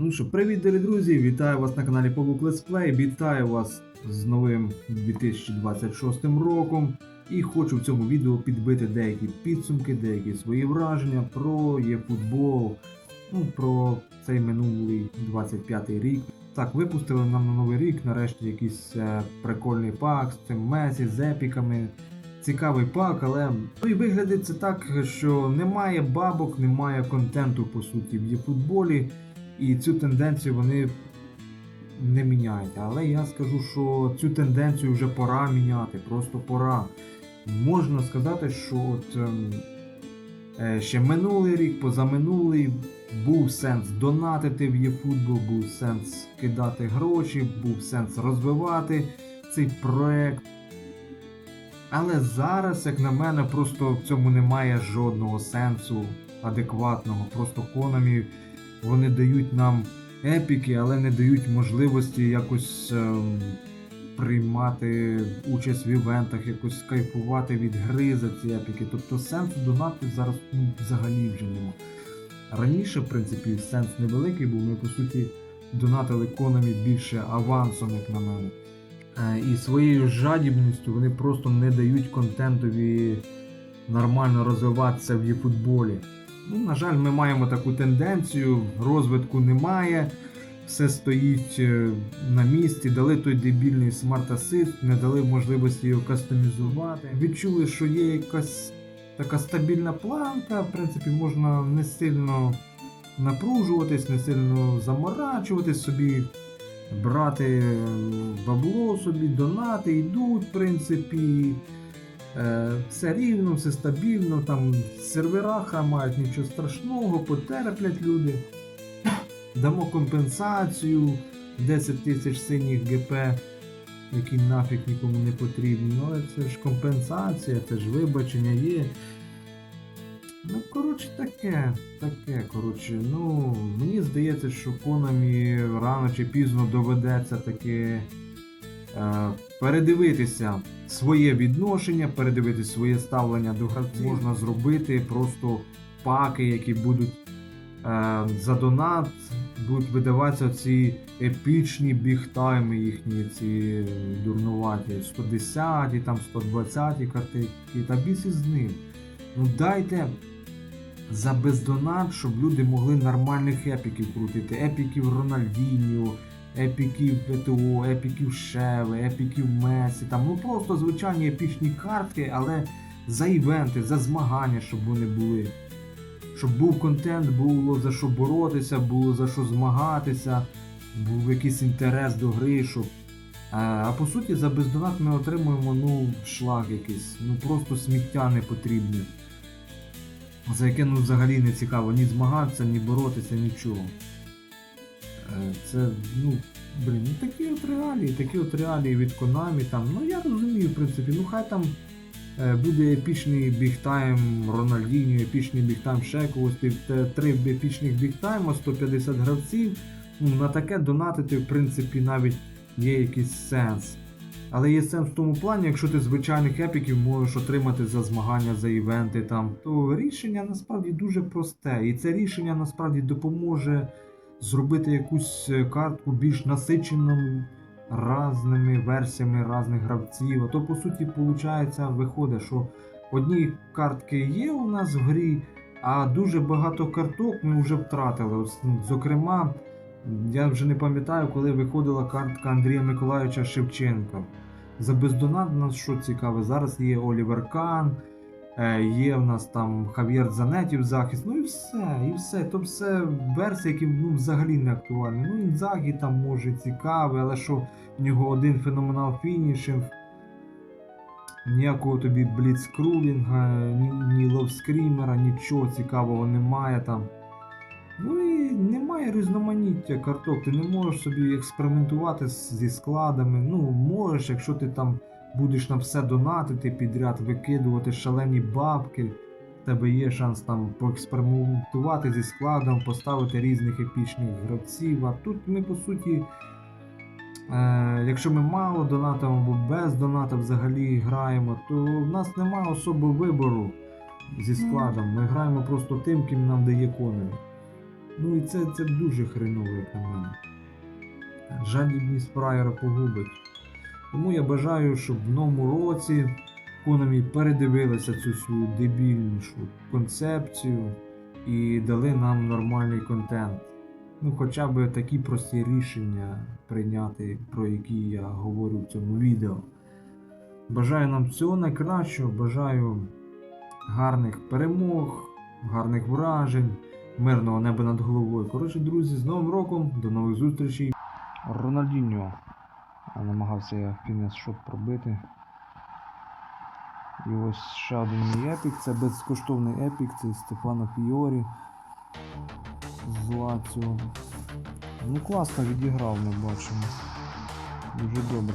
Ну що, привіт, дорогі друзі! Вітаю вас на каналі Let's Play. Вітаю вас з новим 2026 роком. І хочу в цьому відео підбити деякі підсумки, деякі свої враження про єфутбол, ну, про цей минулий 25-й рік. Так, випустили нам на новий рік нарешті якийсь е, прикольний пак з цим Месі, з епіками. Цікавий пак, але ну і виглядить це так, що немає бабок, немає контенту по суті в єфутболі. І цю тенденцію вони не міняють. Але я скажу, що цю тенденцію вже пора міняти, просто пора. Можна сказати, що от ем, е, ще минулий рік, позаминулий, був сенс донатити в єфутбол, був сенс кидати гроші, був сенс розвивати цей проект. Але зараз, як на мене, просто в цьому немає жодного сенсу адекватного. Просто Konami вони дають нам епіки, але не дають можливості якось ем, приймати участь в івентах, якось кайфувати від гри за ці епіки. Тобто сенсу донати зараз ну, взагалі вже нема. Раніше, в принципі, сенс невеликий був, ми по суті донатили конами більше авансом, як на мене. Е, І своєю жадібністю вони просто не дають контентові нормально розвиватися в єфутболі. Ну, на жаль, ми маємо таку тенденцію, розвитку немає, все стоїть е, на місці, дали той дебільний смарт-асист, не дали можливості його кастомізувати. Відчули, що є якась така стабільна планка, в принципі, можна не сильно напружуватись, не сильно заморачуватись собі, брати е, бабло собі, донати йдуть, в принципі. Е, Все рівно, все стабільно, там сервера храмають, нічого страшного, потерплять люди. Дамо компенсацію 10 тисяч синіх ГП, які нафіг нікому не потрібні. Ну, але це ж компенсація, це ж вибачення є. Ну, коротше, таке, таке, коротше, ну, мені здається, що Konami рано чи пізно доведеться таки е, передивитися своє відношення, передивитися своє ставлення до гравців. Можна зробити просто паки, які будуть е, за донат, будуть видаватися ці епічні бігтайми їхні, ці дурнуваті 110, там 120 картинки, та біс із ним. Ну дайте за бездонат, щоб люди могли нормальних епіків крутити. Епіків Рональдіньо, епіків ПТО, епіків Шеви, епіків Месі. Там ну просто звичайні епічні картки, але за івенти, за змагання, щоб вони були. Щоб був контент, було за що боротися, було за що змагатися, був якийсь інтерес до гри, щоб. Е, А по суті, за бездонат ми отримуємо ну, шлаг якийсь, ну просто сміття не потрібне. За яке ну взагалі не цікаво ні змагатися, ні боротися, нічого. Е, Це, ну, блін, ну такі от реалії, такі от реалії від Konami там. Ну я розумію, в принципі, ну хай там е, буде епічний бігтайм Рональдіньо, епічний бігтайм ще когось, три епічних бігтайма, 150 гравців. Ну, на таке донатити, в принципі, навіть є якийсь сенс. Але є сенс в тому плані, якщо ти звичайних епіків можеш отримати за змагання, за івенти там, то рішення насправді дуже просте. І це рішення насправді допоможе зробити якусь е, картку більш насиченою разними версіями різних гравців. А то по суті виходить, виходить, що одні картки є у нас в грі, а дуже багато карток ми вже втратили. Ось, зокрема, я вже не пам'ятаю, коли виходила картка Андрія Миколайовича Шевченка. За бездонат нас що цікаве, зараз є Олівер Кан, є в нас там Хав'єр Занетів захист, ну і все, і все. То все версії, які ну, взагалі не актуальні. Ну, Інзагі там може цікавий, але що в нього один феноменал фінішів. Ніякого тобі бліцкрулінга, ні, ні ловскрімера, нічого цікавого немає там. Ну і немає різноманіття карток. Ти не можеш собі експериментувати зі складами. Ну, можеш, якщо ти там будеш на все донатити підряд, викидувати шалені бабки. В тебе є шанс там поекспериментувати зі складом, поставити різних епічних гравців. А тут ми по суті. Е, якщо ми мало донатимо або без доната взагалі граємо, то в нас немає особи вибору зі складом. Ми граємо просто тим, ким нам дає Konami. Ну і це, це дуже хреново, як на мене. Жадібність Прайера погубить. Тому я бажаю, щоб в новому році Konami передивилися цю свою дебільнішу концепцію і дали нам нормальний контент. Ну, хоча б такі прості рішення прийняти, про які я говорю в цьому відео. Бажаю нам всього найкращого, бажаю гарних перемог, гарних вражень, мирного неба над головою. Коротше, друзі, з Новим роком, до нових зустрічей. Рональдіньо. Намагався я фінес шот пробити. І ось ще один мій епік. Це безкоштовний епік, це Стефано Фіорі з Лаціо. Ну класно відіграв, ми бачимо. Дуже добре.